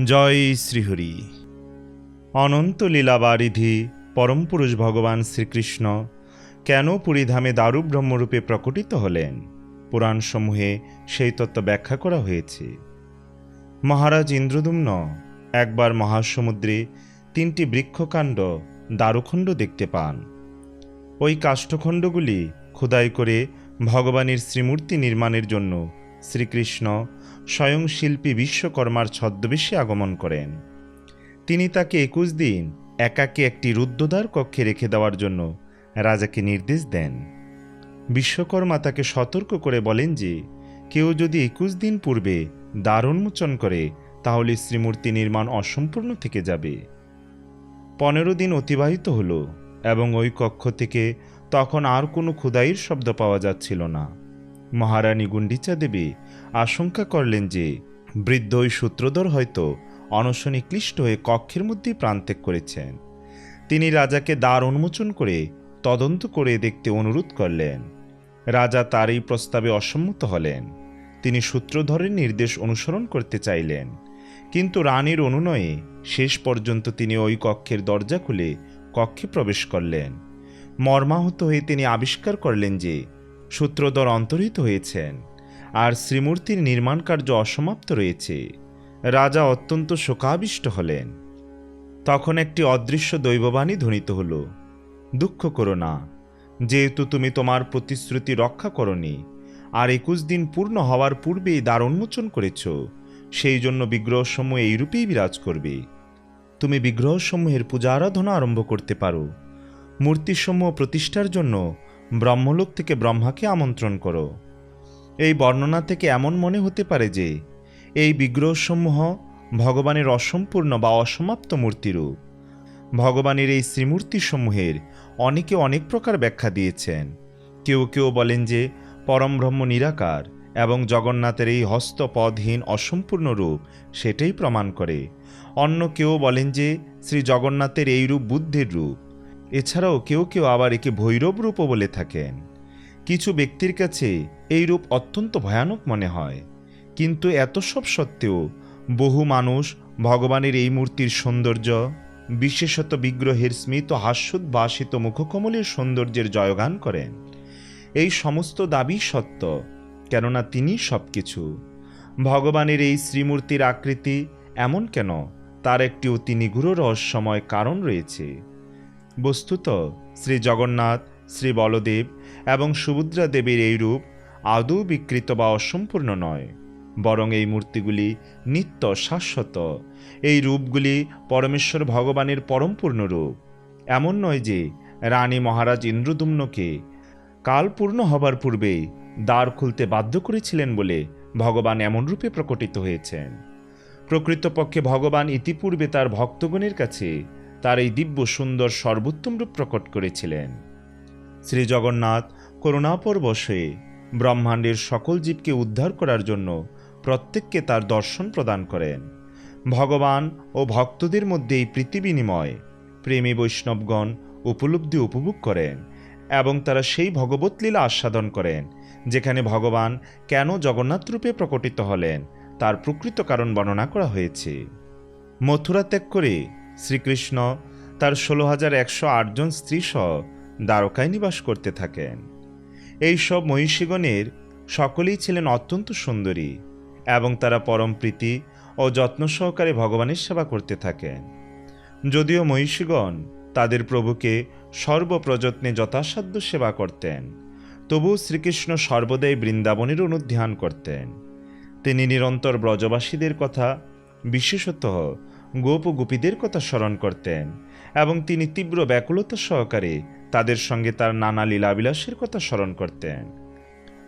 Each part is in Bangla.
জয় শ্রীহরি। অনন্ত লীলাবারিধি পরমপুরুষ ভগবান শ্রীকৃষ্ণ, কেন পুরীধামে দারু ব্রহ্মরূপে প্রকটিত হলেন? পুরাণসমূহে সেই তত্ত্ব ব্যাখ্যা করা হয়েছে। মহারাজ ইন্দ্রদুম্ন, একবার মহাসমুদ্রে তিনটি বৃক্ষকাণ্ড দারুখণ্ড দেখতে পান। ওই কাষ্ঠখণ্ডগুলি খোদাই করে ভগবানের শ্রীমূর্তি নির্মাণের জন্য শ্রীকৃষ্ণ স্বয়ং শিল্পী বিশ্বকর্মার ছদ্মবেশে আগমন করেন। তিনি তাকে একুশ দিন একাকে একটি রুদ্ধদ্বার কক্ষে রেখে দেওয়ার জন্য রাজাকে নির্দেশ দেন। বিশ্বকর্মা তাকে সতর্ক করে বলেন যে, কেউ যদি একুশ দিন পূর্বে দ্বার উন্মোচন করে, তাহলে শ্রীমূর্তি নির্মাণ অসম্পূর্ণ থেকে যাবে। পনেরো দিন অতিবাহিত হলো এবং ওই কক্ষ থেকে তখন আর কোনো খুদাইয়ের শব্দ পাওয়া যাচ্ছিল না। মহারানী গুন্ডিচা দেবী আশঙ্কা করলেন যে বৃদ্ধ ওই সূত্রধর হয়তো অনশনে ক্লিষ্ট হয়ে কক্ষের মধ্যেই প্রাণত্যাগ করেছেন। তিনি রাজাকে দ্বার উন্মোচন করে তদন্ত করে দেখতে অনুরোধ করলেন। রাজা তার এই প্রস্তাবে অসম্মত হলেন। তিনি সূত্রধরের নির্দেশ অনুসরণ করতে চাইলেন। কিন্তু রানীর অনুনয়ে শেষ পর্যন্ত তিনি ওই কক্ষের দরজা খুলে কক্ষে প্রবেশ করলেন। মর্মাহত হয়ে তিনি আবিষ্কার করলেন যে সূত্রধর অন্তর্হিত হয়েছেন আর শ্রীমূর্তির নির্মাণ কার্য অসমাপ্ত রয়েছে। রাজা অত্যন্ত শোকাবিষ্ট হলেন। তখন একটি অদৃশ্য দৈববাণী ধ্বনিত হল, দুঃখ করো না, যেহেতু তুমি তোমার প্রতিশ্রুতি রক্ষা করনি, আর একুশ দিন পূর্ণ হওয়ার পূর্বেই দ্বার উন্মোচন করেছ, সেই জন্য বিগ্রহসমূহ এইরূপেই বিরাজ করবে। তুমি বিগ্রহসমূহের পূজা আরাধনা আরম্ভ করতে পারো। মূর্তিসমূহ প্রতিষ্ঠার জন্য ব্রহ্মলোক থেকে ব্রহ্মাকে আমন্ত্রণ করো। এই বর্ণনা থেকে এমন মনে হতে পারে যে, এই বিগ্রহসমূহ ভগবানের অসম্পূর্ণ বা অসমাপ্ত মূর্তিরূপ। ভগবানের এই শ্রীমূর্তিসমূহের অনেকে অনেক প্রকার ব্যাখ্যা দিয়েছেন। কেউ কেউ বলেন যে, পরমব্রহ্ম নিরাকার এবং জগন্নাথের এই হস্তপদহীন অসম্পূর্ণ রূপ সেটাই প্রমাণ করে। অন্য কেউ বলেন যে শ্রী জগন্নাথের এই রূপ বুদ্ধের রূপ এছাড়াও কেউ কেউ আবার একে ভৈরব রূপও বলে থাকেন। কিছু ব্যক্তির কাছে এই রূপ অত্যন্ত ভয়ানক মনে হয়। কিন্তু এত সব সত্ত্বেও বহু মানুষ ভগবানের এই মূর্তির সৌন্দর্য, বিশেষত বিগ্রহের স্মিত হাস্যোদ্ভাসিত মুখকমলের সৌন্দর্যের জয়গান করেন। এই সমস্ত দাবি সত্য, কেননা তিনি সব কিছু ভগবানের এই শ্রীমূর্তির আকৃতি এমন কেন? তার একটি অতি নিগুড় রহস্যময় কারণ রয়েছে। বস্তুত শ্রী জগন্নাথ, শ্রী বলদেব এবং সুভদ্রা দেবীর এই রূপ আদৌ বিকৃত বা অসম্পূর্ণ নয়, বরং এই মূর্তিগুলি নিত্য শাশ্বত। এই রূপগুলি পরমেশ্বর ভগবানের পরমপূর্ণ রূপ। এমন নয় যে রানী মহারাজ ইন্দ্রদুম্নকে কাল পূর্ণ হবার পূর্বেই দ্বার খুলতে বাধ্য করেছিলেন বলে ভগবান এমন রূপে প্রকটিত হয়েছেন। প্রকৃতপক্ষে ভগবান ইতিপূর্বে তার ভক্তগণের কাছে তার এই দিব্য সুন্দর সর্বোত্তম রূপ প্রকট করেছিলেন। শ্রী জগন্নাথ করুণাপর বসে ব্রহ্মাণ্ডের সকল জীবকে উদ্ধার করার জন্য প্রত্যেককে তার দর্শন প্রদান করেন। ভগবান ও ভক্তদের মধ্যে এই প্রীতি বিনিময় প্রেমী বৈষ্ণবগণ উপলব্ধি উপভোগ করেন এবং তারা সেই ভগবত লীলা আস্বাদন করেন, যেখানে ভগবান কেন জগন্নাথ রূপে প্রকটিত হলেন, তার প্রকৃত কারণ বর্ণনা করা হয়েছে। মথুরা ত্যাগ করে শ্রীকৃষ্ণ তার ষোলো হাজার একশো আটজন স্ত্রী সহ দ্বারকায় নিবাস করতে থাকেন। এই সব মহিষীগণের সকলেই ছিলেন অত্যন্ত সুন্দরী এবং তারা পরম প্রীতি ও যত্ন সহকারে ভগবানের সেবা করতে থাকেন। যদিও মহিষীগণ তাদের প্রভুকে সর্বপ্রযত্নে যথাসাধ্য সেবা করতেন, তবুও শ্রীকৃষ্ণ সর্বদাই বৃন্দাবনের অনুধ্যান করতেন। তিনি নিরন্তর ব্রজবাসীদের কথা বিশেষত গোপ গোপীদের কথা স্মরণ করতেন এবং তিনি তীব্র ব্যাকুলতা সহকারে তাদের সঙ্গে তার নানা লীলাবিলাসের কথা স্মরণ করতেন।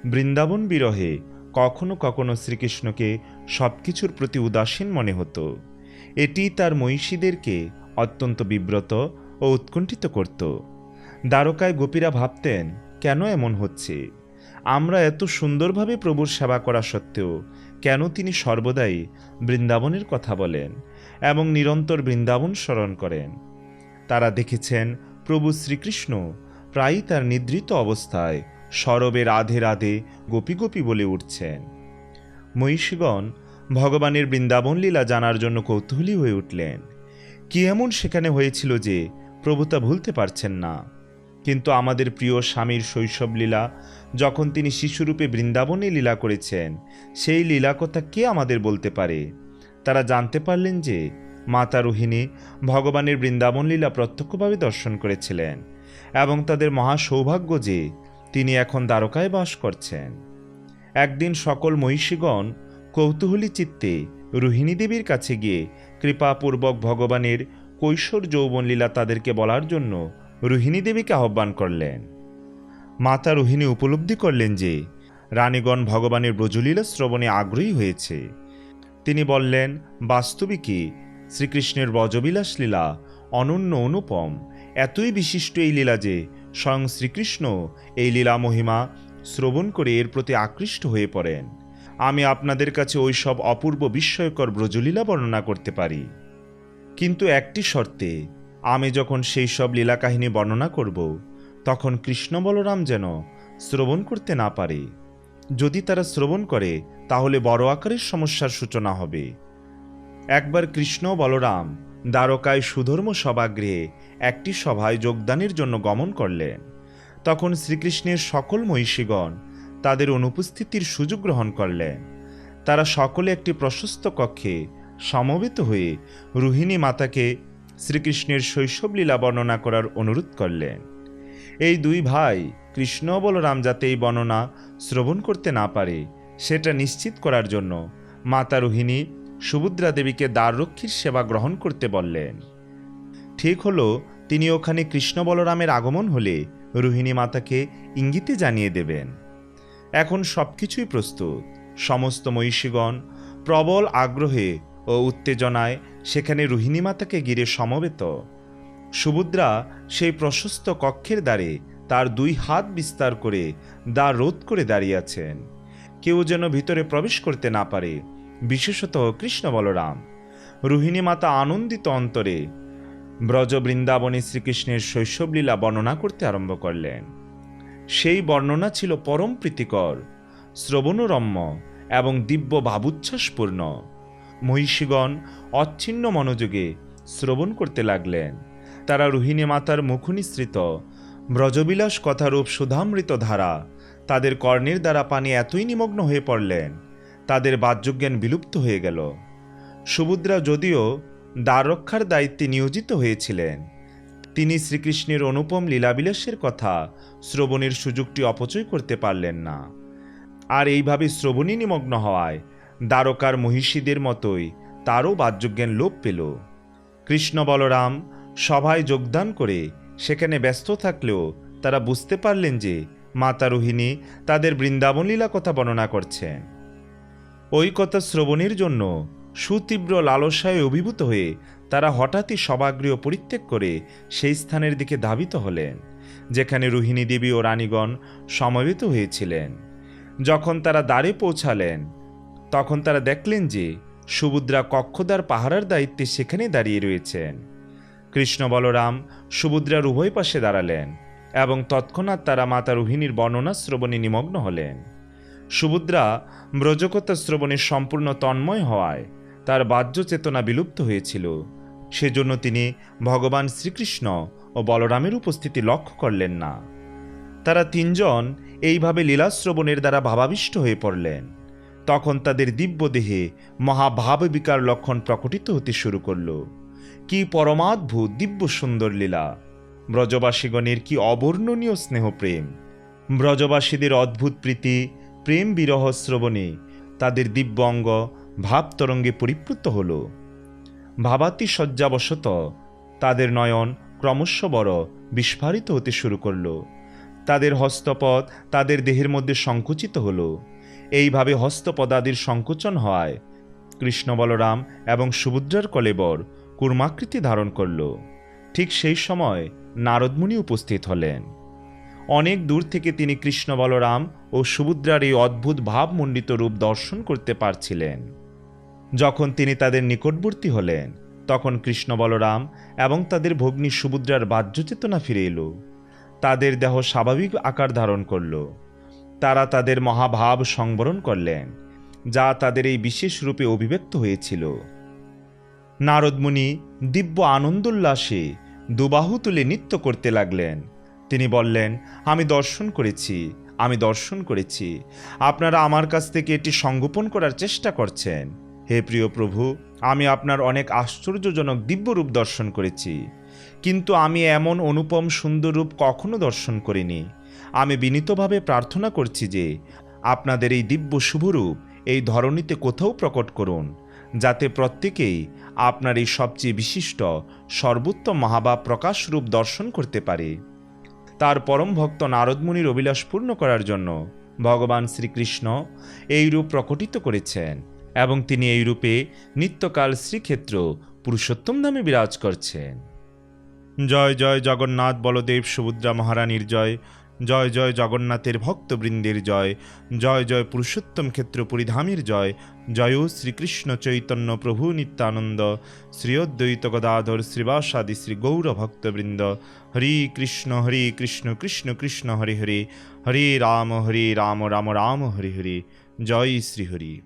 বৃন্দাবন বিরহে কখনো কখনো শ্রীকৃষ্ণকে সবকিছুর প্রতি উদাসীন মনে হতো। এটি তার মহিষীদেরকে অত্যন্ত বিব্রত ও উৎকণ্ঠিত করত। দ্বারকায় গোপীরা ভাবতেন, কেন এমন হচ্ছে? আমরা এত সুন্দরভাবে প্রভুর সেবা করা সত্ত্বেও কেন তিনি সর্বদাই বৃন্দাবনের কথা বলেন? এবং নিরন্তর বৃন্দাবন স্মরণ করেন। তারা দেখেছেন প্রভু শ্রীকৃষ্ণ প্রায়ই তার নিদ্রিত অবস্থায় সরবে রাধে রাধে গোপী গোপী বলে উঠছেন। মহিষীগণ ভগবানের বৃন্দাবন লীলা জানার জন্য কৌতূহলী হয়ে উঠলেন। কি এমন সেখানে হয়েছিল যে প্রভু তা ভুলতে পারছেন না। কিন্তু আমাদের প্রিয় স্বামীর শৈশব লীলা যখন তিনি শিশুরূপে বৃন্দাবনে লীলা করেছেন, সেই লীলা কথা কে আমাদের বলতে পারে? তারা জানতে পারলেন যে মাতা রোহিণী ভগবানের বৃন্দাবন লীলা প্রত্যক্ষভাবে দর্শন করেছিলেন এবং তাদের মহা সৌভাগ্য যে তিনি এখন দ্বারকায় বাস করছেন। একদিন সকল মহিষীগণ কৌতূহলী চিত্তে রোহিণী দেবীর কাছে গিয়ে কৃপাপূর্বক ভগবানের কৈশোর যৌবন লীলা তাদেরকে বলার জন্য রোহিণী দেবীকে আহ্বান করলেন। মাতা রোহিণী উপলব্ধি করলেন যে রানীগণ ভগবানের ব্রজলীলা শ্রবণে আগ্রহী হয়েছে। তিনি বললেন বাস্তবিকই শ্রীকৃষ্ণের ব্রজবিলাস লীলা অনন্য অনুপম। এতই বিশিষ্ট এই লীলা যে স্বয়ং শ্রীকৃষ্ণ এই লীলা মহিমা শ্রবণ করে এর প্রতি আকৃষ্ট হয়ে পড়েন। আমি আপনাদের কাছে ওই সব অপূর্ব বিস্ময়কর ব্রজলীলা বর্ণনা করতে পারি। কিন্তু একটি শর্তে, আমি যখন সেই সব লীলা কাহিনী বর্ণনা করব, তখন কৃষ্ণ বলরাম যেন শ্রবণ করতে না পারে। যদি তারা শ্রবণ করে, তাহলে বড় আকারের সমস্যার সূচনা হবে। একবার কৃষ্ণ বলরাম দ্বারকায় সুধর্ম সভাগৃহে একটি সভায় যোগদানের জন্য গমন করলেন। তখন শ্রীকৃষ্ণের সকল মহিষীগণ তাদের অনুপস্থিতির সুযোগ গ্রহণ করলেন। তারা সকলে একটি প্রশস্ত কক্ষে সমবেত হয়ে রোহিণী মাতাকে শ্রীকৃষ্ণের শৈশব লীলা বর্ণনা করার অনুরোধ করলেন। এই দুই ভাই কৃষ্ণ বলরাম যাতে এই বর্ণনা শ্রবণ করতে না পারে, সেটা নিশ্চিত করার জন্য মাতা রোহিণী সুভদ্রা দেবীকে দ্বাররক্ষীর সেবা গ্রহণ করতে বললেন। ঠিক হলো, তিনি ওখানে কৃষ্ণ বলরামের আগমন হলে রোহিণী মাতাকে ইঙ্গিতে জানিয়ে দেবেন। এখন সব কিছুই প্রস্তুত। সমস্ত মহিষীগণ প্রবল আগ্রহে ও উত্তেজনায় সেখানে রোহিণী মাতাকে ঘিরে সমবেত। সুভদ্রা সেই প্রশস্ত কক্ষের দ্বারে তার দুই হাত বিস্তার করে দা রোধ করে দাঁড়িয়ে আছেন। কেউ যেন ভিতরে প্রবেশ করতে না পারে, বিশেষত কৃষ্ণ বলরাম। রোহিণী মাতা আনন্দিত অন্তরে ব্রজ বৃন্দাবনে শ্রীকৃষ্ণের শৈশবলীলা বর্ণনা করতে আরম্ভ করলেন। সেই বর্ণনা ছিল পরম প্রীতিকর, শ্রবণরম্য এবং দিব্য ভাবুচ্ছ্বাসপূর্ণ। মহিষীগণ অচ্ছিন্ন মনোযোগে শ্রবণ করতে লাগলেন। তারা রোহিণী মাতার মুখনিসৃত। ব্রজবিলাস কথারূপ সুধামৃত ধারা। তাদের কর্ণের দ্বারা পানি এতই নিমগ্ন হয়ে পড়লেন, তাদের বাহ্যজ্ঞান বিলুপ্ত হয়ে গেল। সুভদ্রা যদিও দ্বার রক্ষার দায়িত্বে নিয়োজিত হয়েছিলেন, তিনি শ্রীকৃষ্ণের অনুপম লীলাবিলাসের কথা শ্রবণের সুযোগটি অপচয় করতে পারলেন না। আর এইভাবে শ্রবণী নিমগ্ন হওয়ায় দ্বারকার মহিষীদের মতোই তারও বাহ্যজ্ঞান লোপ পেল। কৃষ্ণ বলরাম সভায় যোগদান করে সেখানে ব্যস্ত থাকলেও তারা বুঝতে পারলেন যে মাতা রোহিণী তাদের বৃন্দাবন লীলা কথা বর্ণনা করছেন। ওই কথা শ্রবণের জন্য সুতীব্র লালসায় অভিভূত হয়ে তারা হঠাৎই সভাগৃহ পরিত্যাগ করে সেই স্থানের দিকে ধাবিত হলেন, যেখানে রোহিণী দেবী ও রানীগণ সমবেত হয়েছিলেন। যখন তারা দ্বারে পৌঁছালেন, তখন তারা দেখলেন যে সুভদ্রা কক্ষদার পাহারার দায়িত্বে সেখানে দাঁড়িয়ে রয়েছেন। কৃষ্ণ বলরাম সুভদ্রার উভয় পাশে দাঁড়ালেন এবং তৎক্ষণাৎ তারা মাতা রোহিণীর বর্ণনা শ্রবণে নিমগ্ন হলেন। সুভদ্রা ব্রজকতা শ্রবণে সম্পূর্ণ তন্ময় হওয়ায় তার বাহ্য চেতনা বিলুপ্ত হয়েছিল। সেজন্য তিনি ভগবান শ্রীকৃষ্ণ ও বলরামের উপস্থিতি লক্ষ্য করলেন না। তারা তিনজন এইভাবে লীলাশ্রবণের দ্বারা ভাবাবিষ্ট হয়ে পড়লেন। তখন তাদের দিব্য দেহে মহাভাব বিকার লক্ষণ প্রকটিত হতে শুরু করল। কি পরমাদ্ভুত দিব্য সুন্দর লীলা। ব্রজবাসীগণের কি অবর্ণনীয় স্নেহপ্রেম। ব্রজবাসীদের অদ্ভুত প্রীতি, প্রেম বিরহ শ্রবণে তাদের দিব্য অঙ্গ ভাবতরঙ্গে পরিপ্লুত হল। ভাবাতি শয্যাবশত তাদের নয়ন ক্রমশ বড় বিস্ফারিত হতে শুরু করল। তাদের হস্তপদ তাদের দেহের মধ্যে সংকুচিত হল। এইভাবে হস্তপদাদির সংকোচন হয়। কৃষ্ণ বলরাম এবং সুভদ্রার কলেবর কুর্মাকৃতি ধারণ করল। ঠিক সেই সময় নারদমুনি উপস্থিত হলেন। অনেক দূর থেকে তিনি কৃষ্ণ বলরাম ও সুভদ্রার এই অদ্ভুত ভাবমণ্ডিত রূপ দর্শন করতে পারছিলেন। যখন তিনি তাদের নিকটবর্তী হলেন, তখন কৃষ্ণ বলরাম এবং তাদের ভগ্নী সুভদ্রার বাহ্য চেতনা ফিরে এলো। তাদের দেহ স্বাভাবিক আকার ধারণ করল। তারা তাদের মহাভাব সংবরণ করলেন, যা তাদের এই বিশেষ রূপে অভিব্যক্ত হয়েছিল। নারদমুনি দিব্য আনন্দোল্লাসে দুবাহু তুলে নৃত্য করতে লাগলেন। তিনি বললেন, আমি দর্শন করেছি, আমি দর্শন করেছি। আপনারা আমার কাছ থেকে এটি সংগোপন করার চেষ্টা করছেন। হে প্রিয় প্রভু, আমি আপনার অনেক আশ্চর্যজনক দিব্যরূপ দর্শন করেছি। কিন্তু আমি এমন অনুপম সুন্দর রূপ কখনো দর্শন করিনি। আমি বিনীতভাবে প্রার্থনা করছি যে, আপনাদের এই দিব্য শুভরূপ এই ধরনীতে কোথাও প্রকট করুন, যাতে প্রত্যেকেই আপনার এই সবচেয়ে বিশিষ্ট, সর্বোত্তম প্রকাশ রূপ দর্শন করতে পারে। তার পরম ভক্ত নারদমুনির অভিলাষ পূর্ণ করার জন্য ভগবান শ্রীকৃষ্ণ এই রূপ প্রকটিত করেছেন এবং তিনি এই রূপে নিত্যকাল শ্রীক্ষেত্র পুরুষোত্তম ধামে বিরাজ করছেন। জয় জয়, জগন্নাথ বলদেব সুভদ্রা মহারানীর জয়। জয় জয় জগন্নাথের ভক্তবৃন্দের জয় জয় জয় পুরুষোত্তম ক্ষেত্র পরিধামের জয় জয় শ্রীকৃষ্ণ চৈতন্য প্রভু নিত্যানন্দ শ্রীয়দ্বৈত গদাধর শ্রীবাসাদি শ্রী গৌর ভক্তবৃন্দ। হরি কৃষ্ণ হরি কৃষ্ণ কৃষ্ণ কৃষ্ণ, হরি হরি, হরে রাম হরে রাম রাম রাম, হরি হরি। জয় শ্রীহরি।